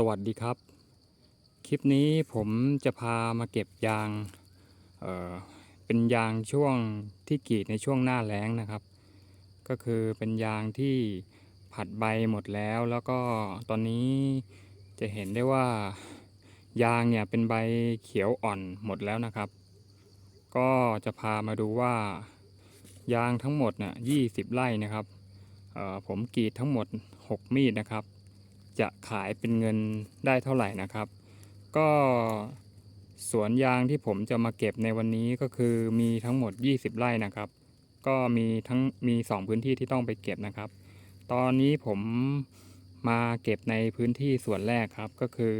สวัสดีครับ คลิปนี้ผมจะพามาเก็บยางเออเป็นยางช่วงที่กรีดในช่วงหน้าแล้งนะครับ ก็คือเป็นยางที่ผัดใบหมดแล้วแล้วก็ตอนนี้จะเห็นได้ว่ายางเนี่ยเป็นใบเขียวอ่อนหมดแล้วนะครับ ก็จะพามาดูว่ายางทั้งหมดน่ะ20ไร่นะครับเออผมกรีดทั้งหมด 6 มีดนะครับ จะขายเป็นเงินได้เท่าไหร่นะครับ ก็สวนยางที่ผมจะมาเก็บในวันนี้ก็คือมีทั้งหมด 20 ไร่นะครับ ก็มีทั้งมี 2 พื้นที่ที่ต้องไปเก็บนะครับ ตอนนี้ผมมาเก็บในพื้นที่ส่วนแรกครับก็คือ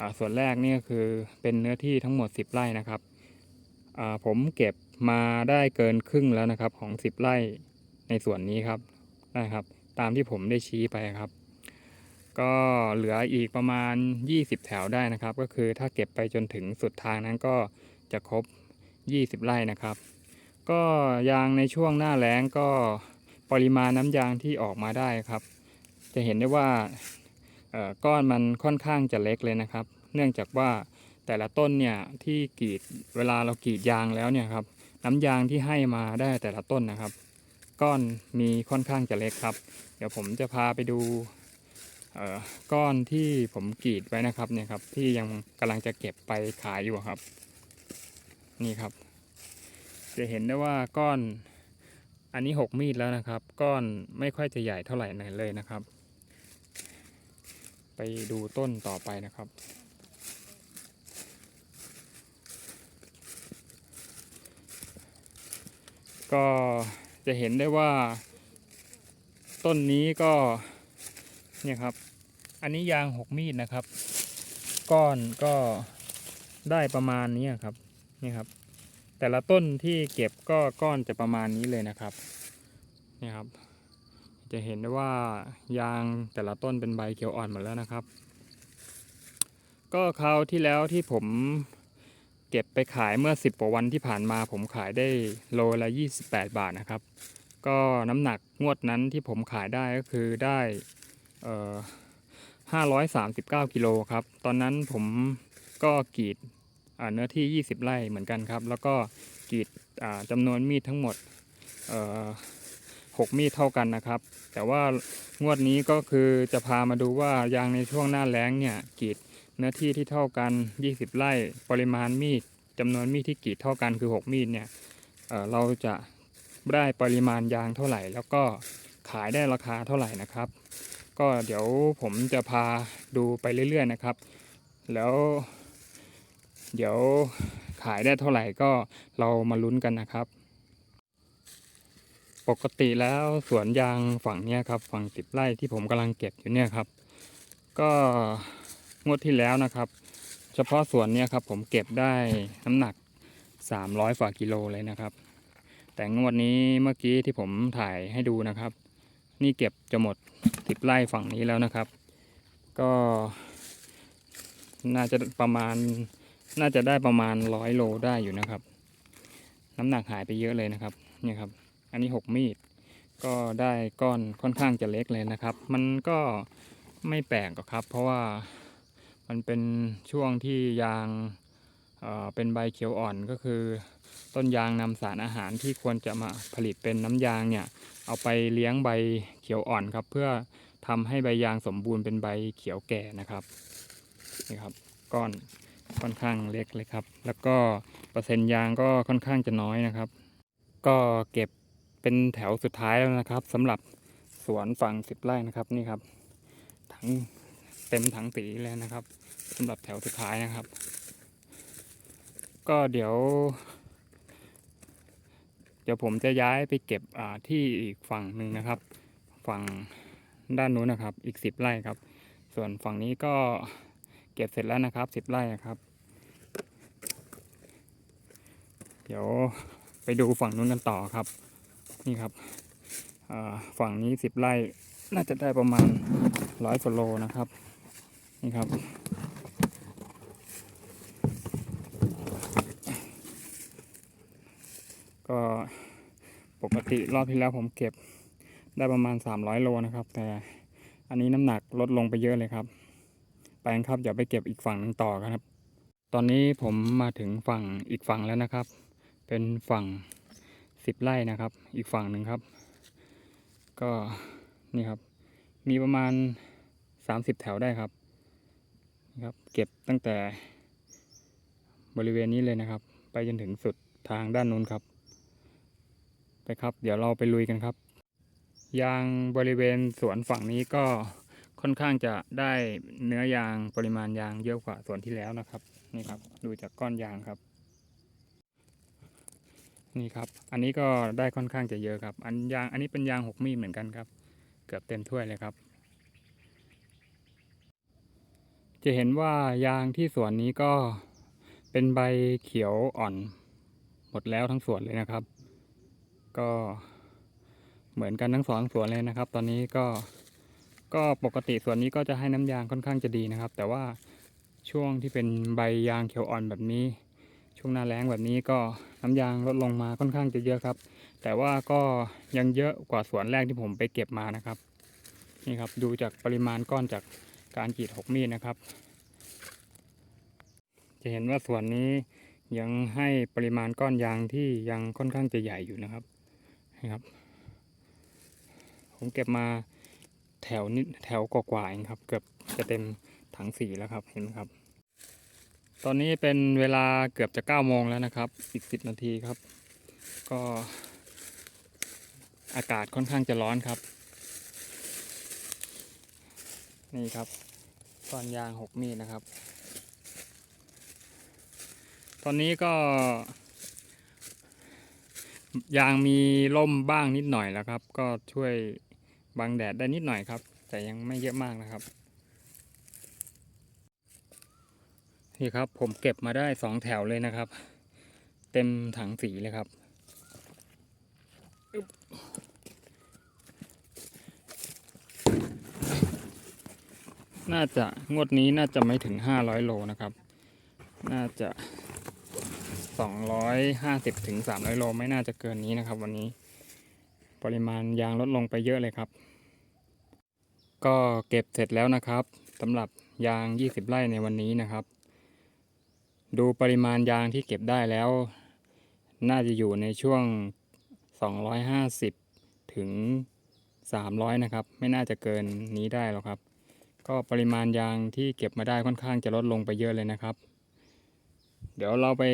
อส่วนแรกนี่ก็คือเป็นเนื้อที่ทั้งหมด 10 ไร่นะครับผมเก็บมาได้เกินครึ่งแล้วนะครับของ 10 ไร่ในส่วนนี้ครับนะครับ ตามที่ผมได้ชี้ไปครับ ก็เหลืออีกประมาณ 20 แถวได้นะครับ ก็คือถ้าเก็บไปจนถึงสุดทางนั้นก็จะครบ 20 ไร่นะครับ ก็ยางในช่วงหน้าแล้งก็ปริมาณน้ำยางที่ออกมาได้ครับ จะเห็นได้ว่าก้อนมันค่อนข้างจะเล็กเลยนะครับ เนื่องจากว่าแต่ละต้นเนี่ยที่กรีดเวลาเรากรีดยางแล้วเนี่ยครับน้ำยางที่ให้มาได้แต่ละต้นนะครับ ก้อนมีค่อนข้างจะเล็กครับ เดี๋ยวผมจะพาไปดู ก้อนที่ผมกรีดไว้นะครับเนี่ยครับ ที่ยังกำลังจะเก็บไปขายอยู่ครับ นี่ครับ จะเห็นได้ว่าก้อน อันนี้หกมีดแล้วนะครับ ก้อนไม่ค่อยจะใหญ่เท่าไหร่นเลยนะครับ ไปดูต้นต่อไปนะครับก็จะเห็นได้ว่าต้นนี้ก็ เนี่ยครับ อันนี้ยางหกมีดนะครับ ก้อนก็ได้ประมาณนี้ครับ นี่ครับ แต่ละต้นที่เก็บก็ก้อนจะประมาณนี้เลยนะครับ นี่ครับ จะเห็นได้ว่ายางแต่ละต้นเป็นใบเขียวอ่อนหมดแล้วนะครับ ก็คราวที่แล้วที่ผมเก็บไปขายเมื่อ 10กว่าวันที่ผ่านมาผมขายได้โลละ 28 บาทนะครับ ก็น้ำหนักงวดนั้นที่ผมขายได้ก็คือได้ เอ่อ539กิโลครับ ตอนนั้นผมก็กรีดเนื้อที่ 20 ไร่เหมือนกันครับ แล้วก็กรีดจำนวนมีดทั้งหมดเอ่อ6มีดเท่ากันนะครับ แต่ว่างวดนี้ก็คือจะพามาดูว่ายางในช่วงหน้าแล้งเนี่ยกรีดเนื้อที่ที่เท่ากัน 20 ไร่ปริมาณมีดจำนวนมีดที่กรีดเท่ากันคือ 6 มีดเนี่ยเเราจะได้ปริมาณยางเท่าไหร่ แล้วก็ขายได้ราคาเท่าไหร่นะครับ ก็เดี๋ยวผมจะพาดูไปเรื่อยๆนะครับ แล้ว เดี๋ยวขายได้เท่าไหร่ก็เรามาลุ้นกันนะครับ ปกติแล้วสวนยางฝั่งเนี้ยครับ ฝั่งสิบไร่ที่ผมกำลังเก็บอยู่เนี่ยครับ ก็งวดที่แล้วนะครับ เฉพาะสวนเนี้ยครับ ผมเก็บได้น้ำหนัก300ฝ่ากิโลเลยนะครับ แต่งวดนี้เมื่อกี้ที่ผมถ่ายให้ดูนะครับ นี่เก็บจะหมดสิบไร่ฝั่งนี้แล้วนะครับ ก็น่าจะประมาณน่าจะได้ประมาณร้อยโลได้อยู่นะครับ น้ำหนักหายไปเยอะเลยนะครับเนี่ยครับ อันนี้หกมีด ก็ได้ก้อนค่อนข้างจะเล็กเลยนะครับ มันก็ไม่แปลกหรอกครับ เพราะว่ามันเป็นช่วงที่ยาง เป็นใบเขียวอ่อนก็คือ ต้นยางนำสารอาหารที่ควรจะมาผลิตเป็นน้ำยางเนี่ยเอาไปเลี้ยงใบเขียวอ่อนครับ เพื่อทำให้ใบยางสมบูรณ์เป็นใบเขียวแก่นะครับนี่ครับก้อนค่อนข้างเล็กเลยครับ แล้วก็เปอร์เซ็นต์ยางก็ค่อนข้างจะน้อยนะครับ ก็เก็บเป็นแถวสุดท้ายแล้วนะครับสำหรับสวนฝั่งสิบไร่นะครับนี่ครับถังเต็มถังสีเลยนะครับสำหรับแถวสุดท้ายนะครับ ก็เดี๋ยว เดี๋ยวผมจะย้ายไปเก็บที่อีกฝั่งหนึ่งนะครับ ฝั่งด้านนู้นนะครับ อีกสิบไร่ครับ ส่วนฝั่งนี้ก็เก็บเสร็จแล้วนะครับสิบไร่ครับ เดี๋ยวไปดูฝั่งนู้นกันต่อครับ นี่ครับฝั่งนี้สิบไร่น่าจะได้ประมาณร้อยกว่าโลนะครับ นี่ครับ ก็ปกติรอบที่แล้วผมเก็บได้ประมาณ 300 โลนะครับ แต่อันนี้น้ำหนักลดลงไปเยอะเลยครับ ไปครับเดี๋ยวไปเก็บอีกฝั่งหนึงต่อกันครับ ตอนนี้ผมมาถึงฝั่งอีกฝั่งแล้วนะครับ เป็นฝั่งสิบไร่นะครับ อีกฝั่งหนึ่งครับ ก็นี่ครับ มีประมาณสามสิบแถวได้ครับนี่ครับ เก็บตั้งแต่บริเวณนี้เลยนะครับ ไปจนถึงสุดทางด้านนู้นครับ ไปครับ เดี๋ยวเราไปลุยกันครับ ยางบริเวณสวนฝั่งนี้ก็ค่อนข้างจะได้เนื้อยางปริมาณยางเยอะกว่าสวนที่แล้วนะครับ นี่ครับ ดูจากก้อนยางครับ นี่ครับ อันนี้ก็ได้ค่อนข้างจะเยอะครับ อันยางอันนี้เป็นยางหกมีเหมือนกันครับ เกือบเต็มถ้วยเลยครับ จะเห็นว่ายางที่สวนนี้ก็เป็นใบเขียวอ่อน หมดแล้วทั้งสวนเลยนะครับ ก็เหมือนกันทั้งสองสวนเลยนะครับ ตอนนี้ก็ก็ปกติสวนนี้ก็จะให้น้ำยางค่อนข้างจะดีนะครับ แต่ว่าช่วงที่เป็นใบยางเขียวอ่อนแบบนี้ ช่วงหน้าแล้งแบบนี้ก็น้ำยางลดลงมาค่อนข้างจะเยอะครับ แต่ว่าก็ยังเยอะกว่าสวนแรกที่ผมไปเก็บมานะครับนี่ครับดูจากปริมาณก้อนจากการกรีดหกมีดนะครับ จะเห็นว่าสวนนี้ยังให้ปริมาณก้อนยางที่ยังค่อนข้างจะใหญ่อยู่นะครับ นะครับ ผมเก็บมาแถวนิดแถวกว่าๆเองครับ เกือบจะเต็มถังสีแล้วครับเห็นไหมครับ ตอนนี้เป็นเวลาเกือบจะเก้าโมงแล้วนะครับ อีกสิบนาทีครับ ก็อากาศค่อนข้างจะร้อนครับ นี่ครับก้อนยางหกมีดนะครับ ตอนนี้ก็ ยางมีร่มบ้างนิดหน่อยแล้วครับ ก็ช่วยบังแดดได้นิดหน่อยครับ แต่ยังไม่เยอะมากนะครับ นี่ครับผมเก็บมาได้สองแถวเลยนะครับ เต็มถังสีเลยครับอึ๊บน่าจะงวดนี้น่าจะไม่ถึงห้าร้อยโลนะครับ น่าจะ 250ถึง300โลไม่น่าจะเกินนี้นะครับ วันนี้ ปริมาณยางลดลงไปเยอะเลยครับ ก็เก็บเสร็จแล้วนะครับสำหรับยาง 20 ไร่ในวันนี้นะครับ ดูปริมาณยางที่เก็บได้แล้ว น่าจะอยู่ในช่วง 250 ถึง 300 นะครับ ไม่น่าจะเกินนี้ได้หรอกครับ ก็ปริมาณยางที่เก็บมาได้ค่อนข้างจะลดลงไปเยอะเลยนะครับ เดี๋ยวเราไป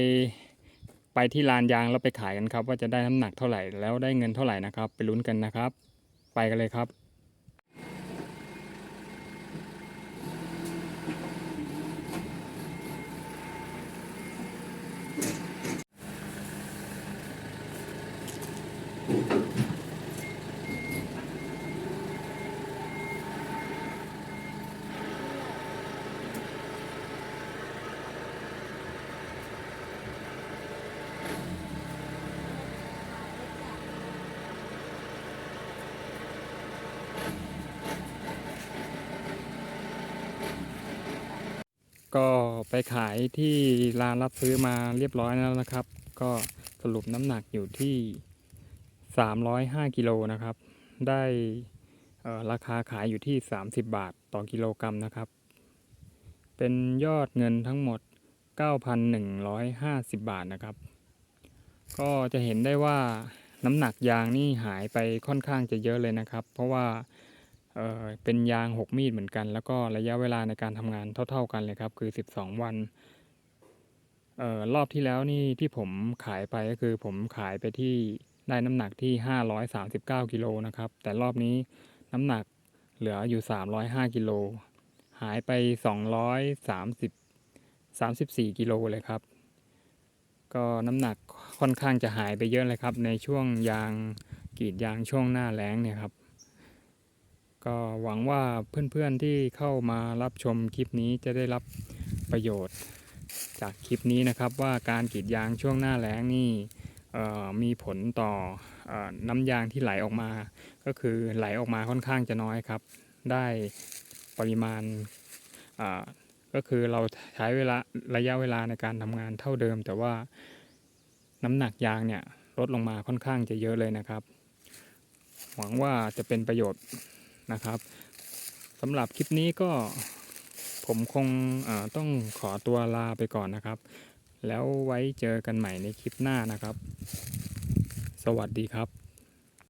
ไปที่ลานยางแล้วไปขายกันครับ ว่าจะได้น้ำหนักเท่าไหร่แล้วได้เงินเท่าไหร่นะครับ ไปลุ้นกันนะครับ ไปกันเลยครับ ก็ไปขายที่ร้านรับซื้อมาเรียบร้อยแล้วนะครับ ก็สรุปน้ำหนักอยู่ที่ 305กิโลนะครับ ได้ราคาขายอยู่ที่ 30 บาทต่อกิโลกรัมนะครับ เป็นยอดเงินทั้งหมด 9,150 บาทนะครับ ก็จะเห็นได้ว่าน้ำหนักยางนี่หายไปค่อนข้างจะเยอะเลยนะครับ เพราะว่า เเป็นยาง 6 มีดเหมือนกัน แล้วก็ระยะเวลาในการทำงานเท่า ๆกันเลยครับ คือ 12 วันออรอบที่แล้วนี่ที่ผมขายไปก็คือผมขายไปที่ได้น้ำหนักที่ 539กิโลนะครับ แต่รอบนี้น้ำหนักเหลืออยู่ 305กิโลหายไป 230 34กิโลเลยครับ ก็น้ำหนักค่อนข้างจะหายไปเยอะเลยครับ ในช่วงยางกรีดยางช่วงหน้าแล้งเนี่ยครับ ก็หวังว่าเพื่อนๆที่เข้ามารับชมคลิปนี้จะได้รับประโยชน์จากคลิปนี้นะครับ ว่าการกรีดยางช่วงหน้าแล้งนี่มีผลต่ออน้ำยางที่ไหลออกมา ก็คือไหลออกมาค่อนข้างจะน้อยครับ ได้ปริมาณก็คือเราใช้เวลาระยะเวลาในการทำงานเท่าเดิม แต่ว่าน้ำหนักยางเนี่ยลดลงมาค่อนข้างจะเยอะเลยนะครับ หวังว่าจะเป็นประโยชน์ นะครับสำหรับคลิปนี้ก็ผมคงต้องขอตัวลาไปก่อนนะครับ แล้วไว้เจอกันใหม่ในคลิปหน้านะครับ สวัสดีครับ